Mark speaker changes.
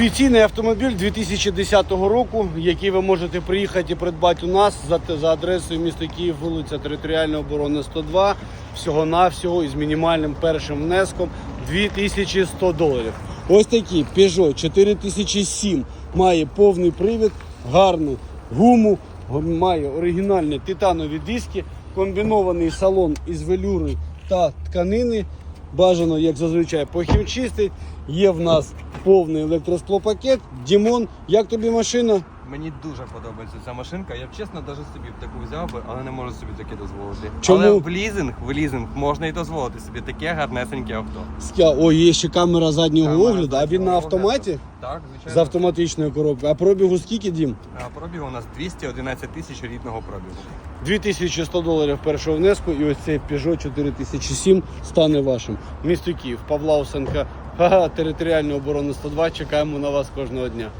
Speaker 1: Офіційний автомобіль 2010 року, який ви можете приїхати і придбати у нас за, за адресою міста Київ, вулиця Територіальної оборони 102, всього-навсього із мінімальним першим внеском 2100 доларів. Ось такий Peugeot 4007 має повний привід, гарну гуму, має оригінальні титанові диски, комбінований салон із велюри та тканини. Бажано, як зазвичай, похімчистить. Є в нас повний електросклопакет. Дімон, як тобі машина?
Speaker 2: Мені дуже подобається ця машинка. Я б чесно навіть собі б таку взяв би, але не можу собі таке дозволити.
Speaker 1: Чому?
Speaker 2: Але в лізинг, в лізинг можна і дозволити собі таке гарнесеньке авто.
Speaker 1: Ска- Ой, є ще камера заднього
Speaker 2: Камера
Speaker 1: огляду, а він на
Speaker 2: заднього
Speaker 1: автоматі
Speaker 2: огляду. Так,
Speaker 1: з автоматичною коробкою. А пробігу скільки дім?
Speaker 2: А пробіг у нас 211 тисяч рідного пробігу.
Speaker 1: 2100 доларів першого внеску, і ось цей Peugeot 4007 стане вашим. Місто Київ, Павла Усенка, ха-ха, територіальної оборони 102. Чекаємо на вас кожного дня.